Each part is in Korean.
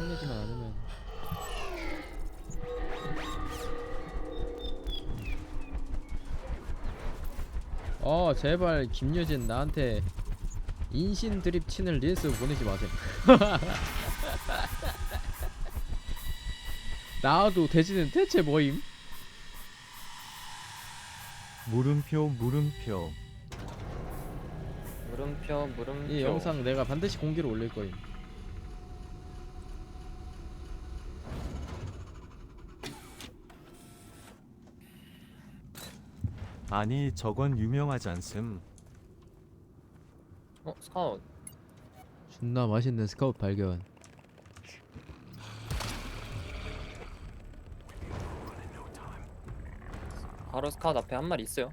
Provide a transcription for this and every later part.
혼내지만 않으면. 어 제발 김여진 나한테 인신 드립 치는 릴스 보내지 마세요. 나와도 돼지는 대체 뭐임? 물음표 물음표. 물음표 물음표. 이 영상 내가 반드시 공개로 올릴 거임 아니 저건 유명하지 않음. 어 스카웃. 존나 맛있는 스카웃 발견. 바로 스카웃 앞에 한 마리 있어요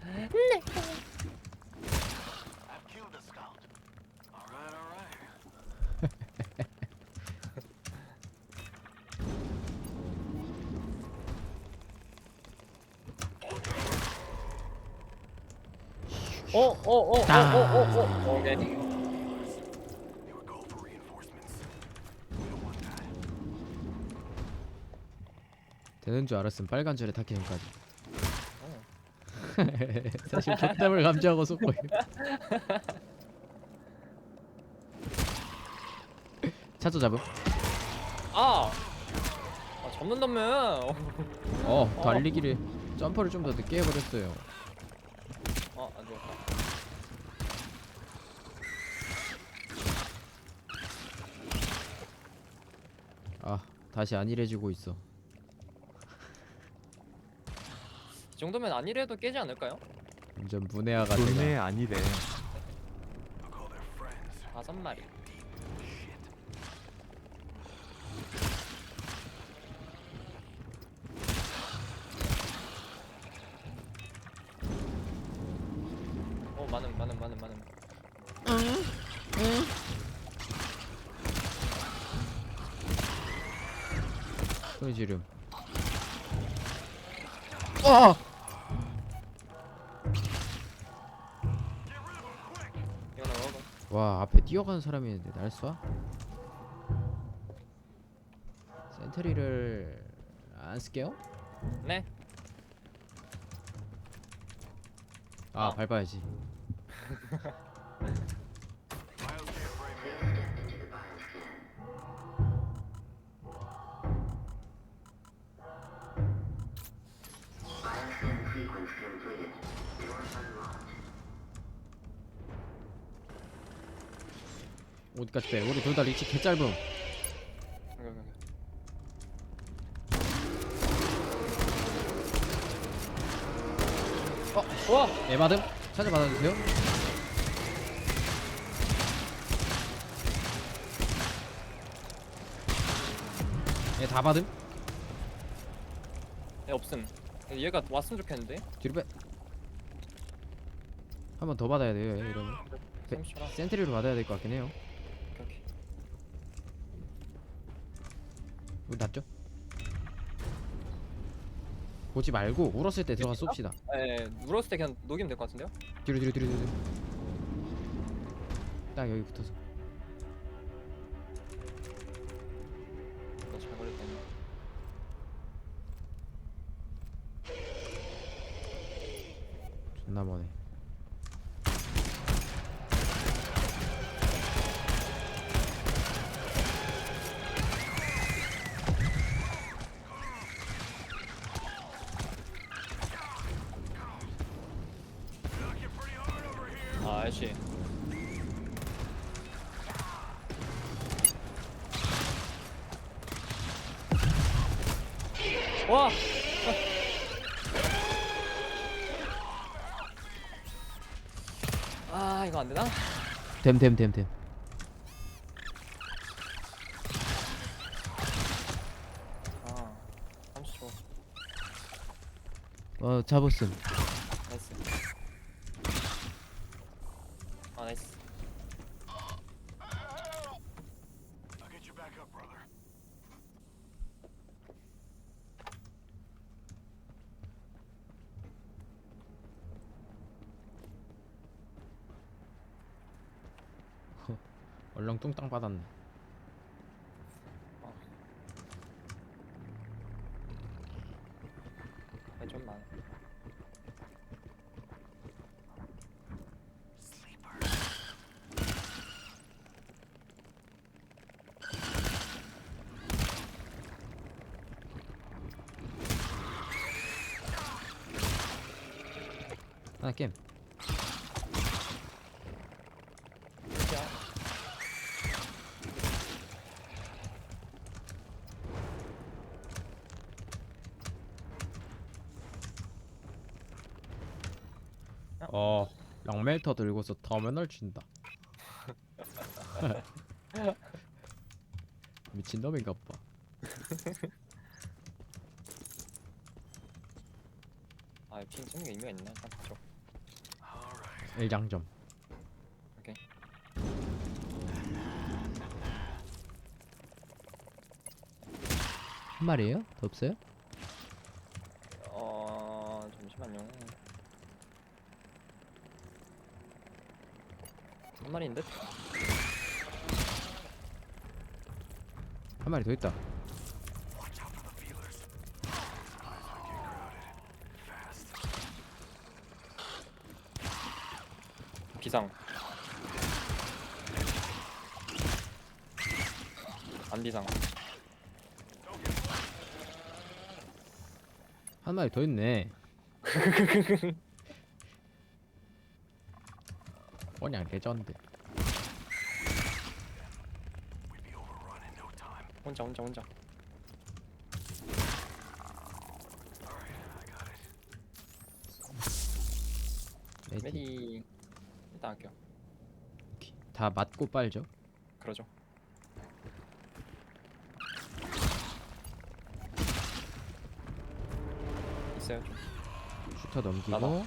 어, 어어어어어어어 오케이 되는 줄 알았음. 빨간 줄에 어. 사실 족담을 감지하고 속고 차도 잡음. 아! 아 접는다며 어 달리기를 점퍼를 좀 더 늦게 해버렸어요. 어 안좋았다 아 다시 안일해지고 있어. 이 정도면 아니래도 깨지 않을까요? 완전 문해아가 내가. 아니래 다섯 마리. 어 많음 많음 많음 많음 소리 지름 아! 이거 나 먹어 와 앞에 뛰어가는 사람이 있는데 날 쏴? 센트리를 안 쓸게요? 네아 아. 밟아야지 어디까지 빼? 우리 둘 다 리치 개 짧음 여기 어 와! 애 받음? 찾아 받아주세요 얘다 받음? 얘 없음 얘가 왔으면 좋겠는데 뒤로 빼. 한 번 더 받아야 돼요. 얘 이러면 네. 30초라 센트리로 받아야 될 것 같긴 해요. 오케이 오케이 문 닫죠? 보지 말고 울었을 때 들어가 쏩시다. 예 눌렀을 때 그냥 녹이면 될 것 같은데요? 뒤로 뒤로 뒤로 뒤로. 딱 여기 붙어서. 존나 머네. 아 와! 아 이거 안 되나? 됨 됨 됨 됨. 아 30초 어 잡았음. 나이스 아 나이스 얼렁뚱땅 받았네 네, 좀 많아. 하나 게임? 어 랑멜터 들고서 터미널 친다 미친놈인가 봐 아, 핑 쓰는 게 의미가 있나? 딱 그쪽. 일장점 오케이. 한 마리예요? 더 없어요? 어, 잠시만요. 한 마리인 듯? 한 마리 더 있다 비상. 안 비상. 한 마리 더 있네 그냥 레전드 혼자 혼자 혼자. 레디 메디 일단 할게요. 다 맞고 빨죠 그러죠. 슈터 넘기고.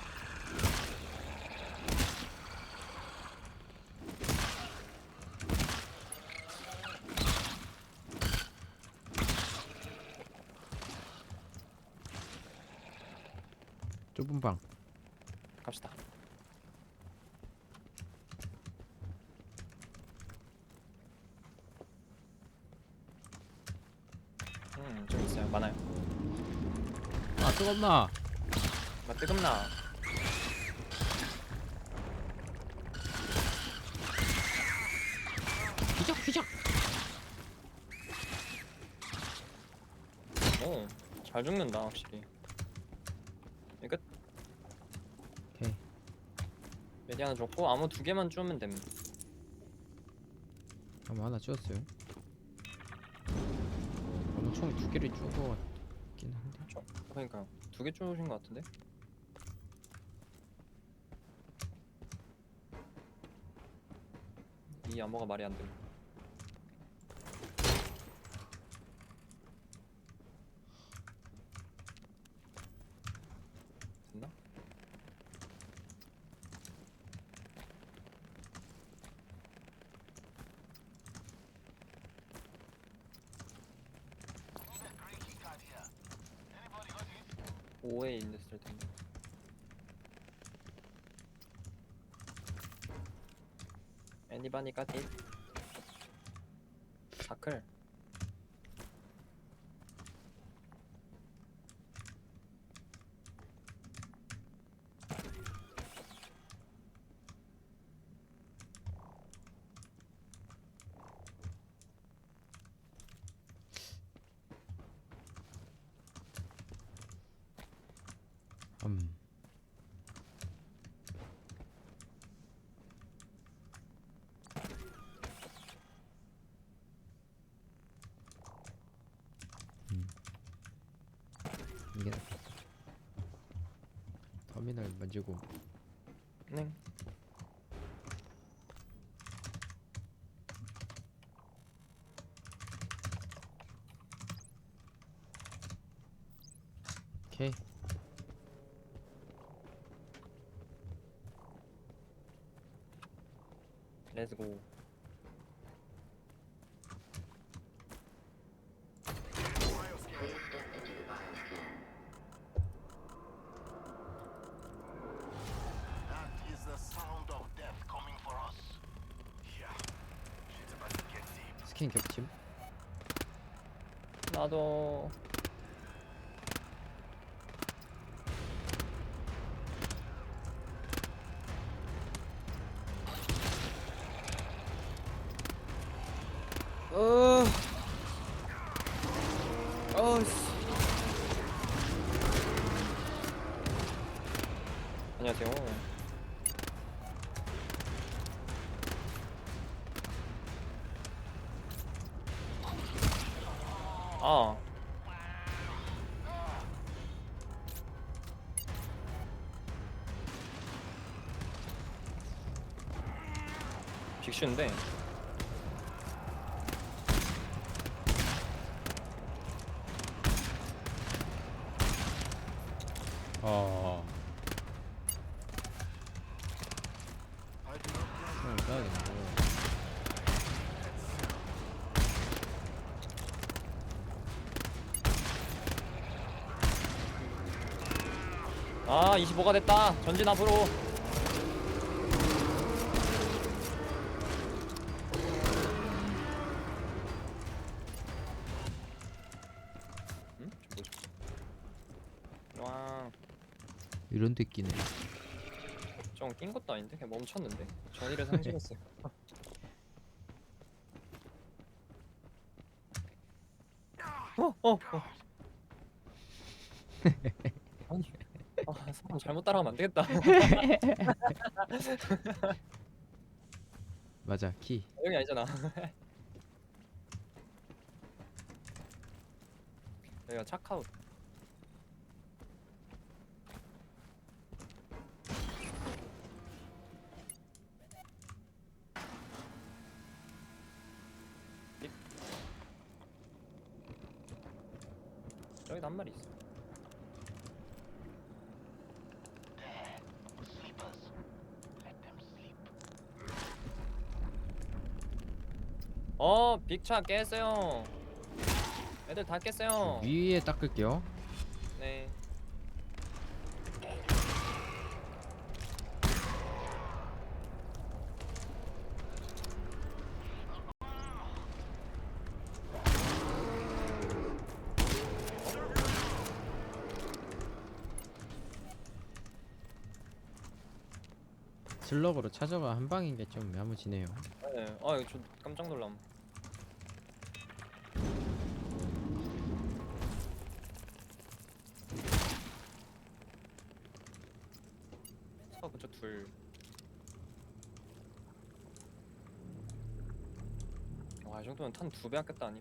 좁은 방 갑시다. 음, 좀 있어요. 많아요. 아 뜨겁나 막 뜨겁나? 휘적 휘적 오, 잘 죽는다 확실히. 이 끝. 오케이 메디 하나 줬고 아무 두 개만 주면 됨. 아마 하나 쥐었어요 아마 총두 개를 쥐고 있긴 한데 저, 그러니까요. 두개 주신 것 같은데? 이 암호가 말이 안 돼. 됐나? 오에 있을 텐데. Got it? 사클. 음 음. 이게 낫겠다 터미널 만지고 네. 빅슈인데 어. 어. 아 25가 됐다 전진 앞으로 이런 데 끼네. 저건 낀 것도 아닌데 그냥 멈췄는데 전일에 상징했어요 어? 어? 어. 아니 아 사람 잘못 따라가면 안 되겠다 맞아 키. 여기 아니잖아 여기가 차카웃 립. 저기도 한 마리 있어 어 빅차 깼어요 애들 다 깼어요 위에 닦을게요. 네 슬럭으로 찾아가 한 방인 게 좀 야무지네요. 네. 아 이거 저 깜짝 놀람 차 그저 둘 와, 이 정도면 탄 두 배 아꼈다 아님?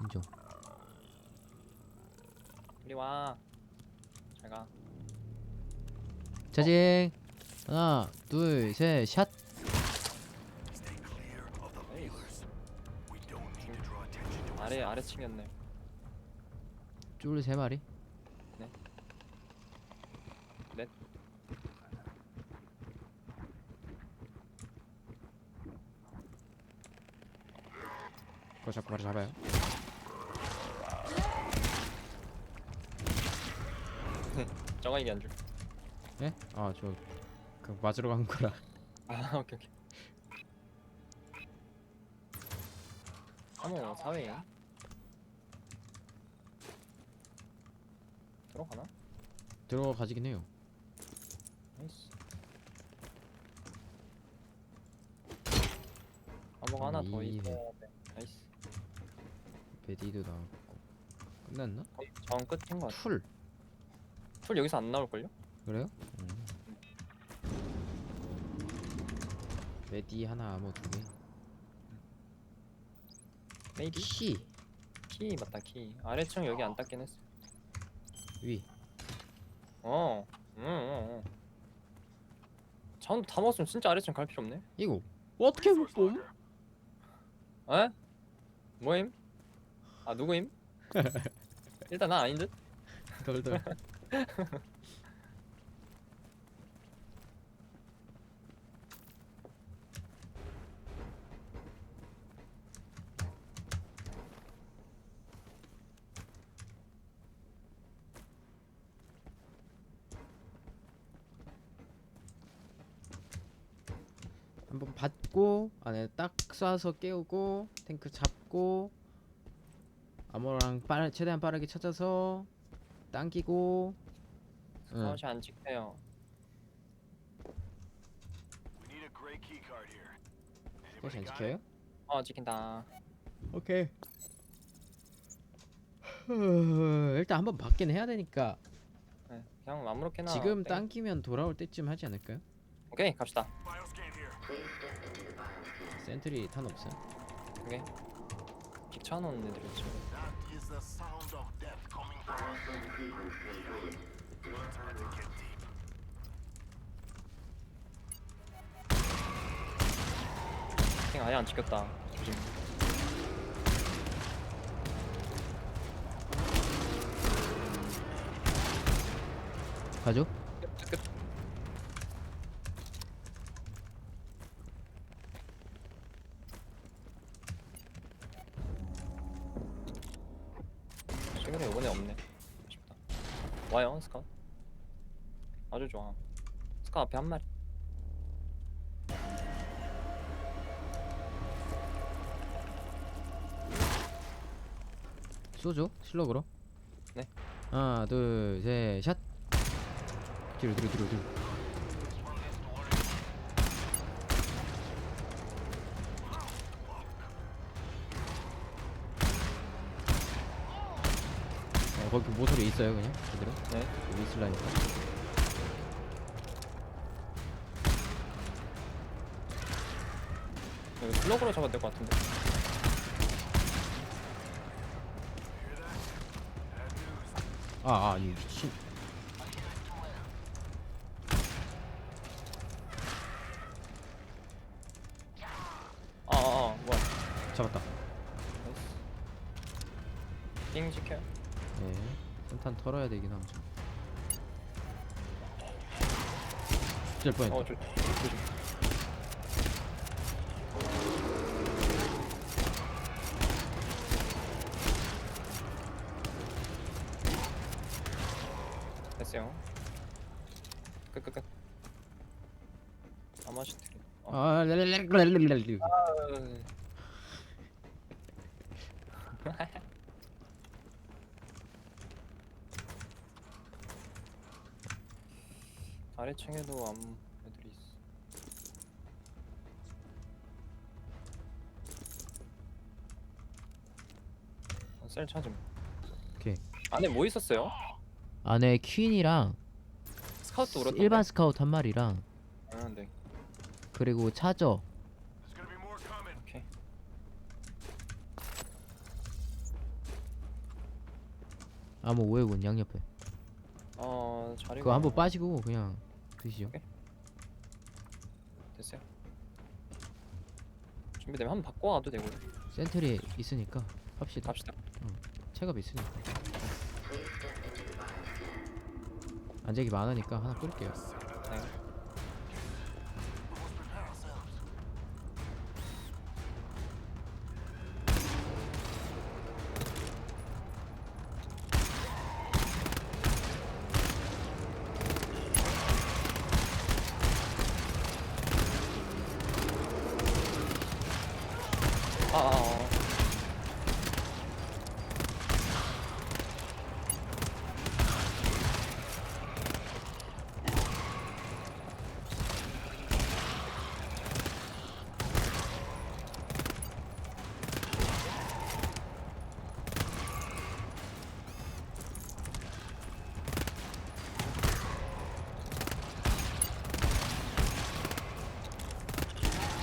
인정. 이리 와. 잘 가. 자징. 하나, 둘, 셋, 샷. 아래 아래 층이었네. 쫄 세 마리. 넷. 그거 잡고 바로 잡아요. 정아 이게 안 줄. 예? 아, 저 그 맞으러 간 거라. 아 오케이 오케이. 3호 4회. 들어가나? 들어가 가지긴 해요. 나이스. 암호가 하나 더 돼. 나이스. 베디도 나왔고. 끝났나? 정 끝인 것 같아. 풀. 풀 여기서 안 나올걸요? 그래요? 음. 베디 하나 암호 두 개. 메이비? 키 키 맞다 키. 아래층 여기 안 닦긴 했어. 위. 어. 응, 응, 응. 자원도 다 먹었으면 진짜 아래층 갈 필요 없네. 이거 어떻게 못 봄? 에? 뭐임? 아 누구임? 일단 나 아닌 듯? 덜덜. 받고 안에 딱 쏴서 깨우고 탱크 잡고 아모랑 빠르 최대한 빠르게 찾아서 당기고 응. 스카웃이 안 찍혀요. 다시 안 지켜요? 어 찍힌다. 오케이 일단 한번 받긴 해야 되니까 네, 그냥 아무렇게나. 지금 땡- 당기면 돌아올 때쯤 하지 않을까요? 오케이 갑시다. 센트리 탄 없어요? 오케이. 귀찮은 애들 있지. 탱 아예 안 찍혔다. 조심. 가죠? 끝, 끝. 최근에 이번에 없네. 아쉽다. 와요 스카. 아주 좋아. 스카 앞에 한 마리. 쏘죠? 실력으로? 네. 하나 둘셋 뒤로 뒤로 뒤로 뒤로 어, 거기 모서리 있어요 그냥 그대로 네. 여기 있을라니까 여기 슬로그로 잡아야 될 것 같은데. 아 아 이 미친 아, 아, 아, 뭐야. 잡았다 띵 지켜요. 네 선탄 털어야 되긴 하죠 질 뻔했다 어, 조, 조심. 됐어요. 끝, 끝, 끝. 아마시트리. 어. 아 랄랄랄랄랄랄. 아래층에도 아무 애들이 있어. 어, 셀 찾음. 오케이 안에 뭐 있었어요? 안에 퀸이랑 스카우트 울었던데. 일반 스카우트 한 마리랑 아, 네. 그리고 차저 오케이. 아무 오해군 양옆에 어, 자리가 그거 한번 빠지고 그냥 드시죠 됐어요. 준비되면 한번 바꿔 와도 되고요. 센트리 있으니까 합시다 갑시다. 체갑 있으니까 안재기 많으니까 하나 끌게요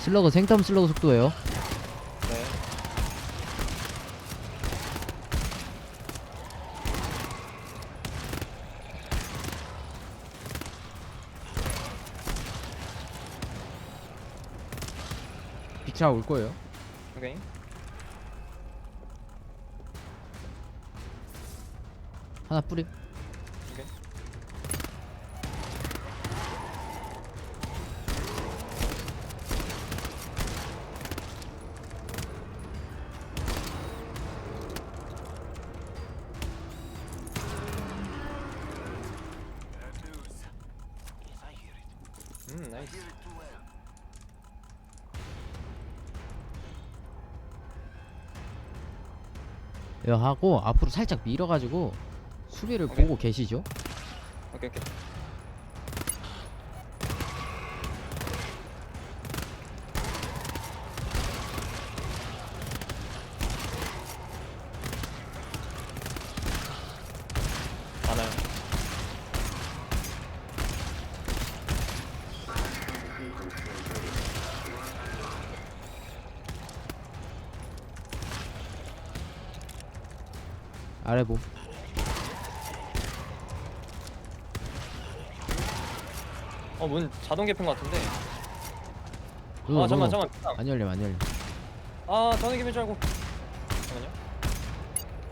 슬러그 생텀 슬러그 속도예요 네. 빅차 올 거예요 오케이. 하나 뿌리 하고 앞으로 살짝 밀어가지고 수비를 오케이. 보고 계시죠 오케이 오케이 많아요 아래 봄 어문 자동 개편 것 같은데. 아 잠만 노노. 잠만. 안 열림 안 열림 아 자동 개편 줄 알고. 잠깐만요.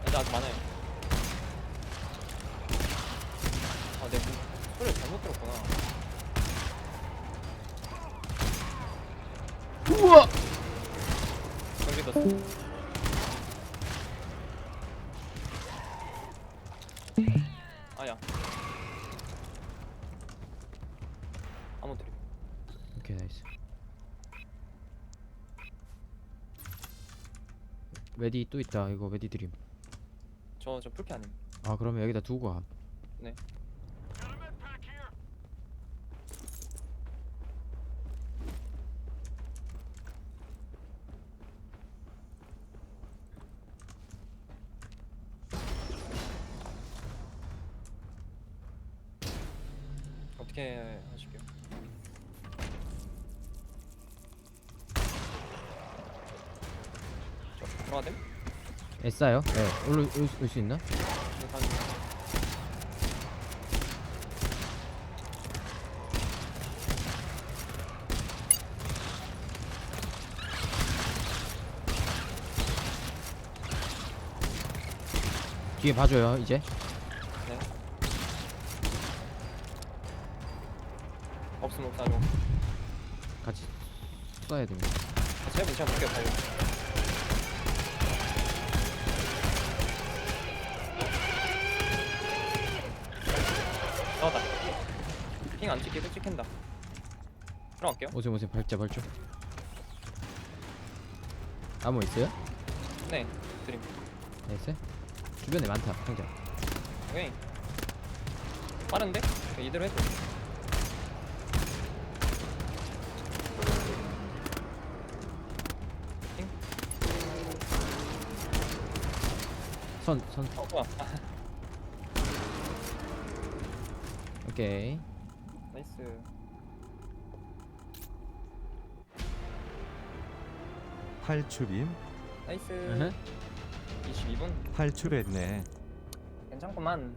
아직 아직 많아요. 아내 소리를 잘못 들었구나. 우와! 떴어 아야 아무 드립 오케이 나이스 메디 또 있다 이거 메디 드림 저저 풀키 아님 아 그러면 여기다 두고 가 네. 어떻게 하실게요? 저 들어가 됨? 애싸요? 네 올올 수 있나? 네, 중. 뒤에 봐줘요 이제 네. 없으면 없다고. 같이 쏴야 됩니다 해보자. 제가 볼게요. 바로. 나왔다. 핑 안 찍히고 찍힌다. 들어갈게요. 오세요 오세요 발자 발자 아무 있어요? 네. 드림. 나이스 주변에 많다 상자 오케이. 빠른데? 이대로 해도. 선선 어, 뭐야. 아, 오케이 나이스. 탈출임? 나이스. 으흠. 22분. 탈출했네. 괜찮구만.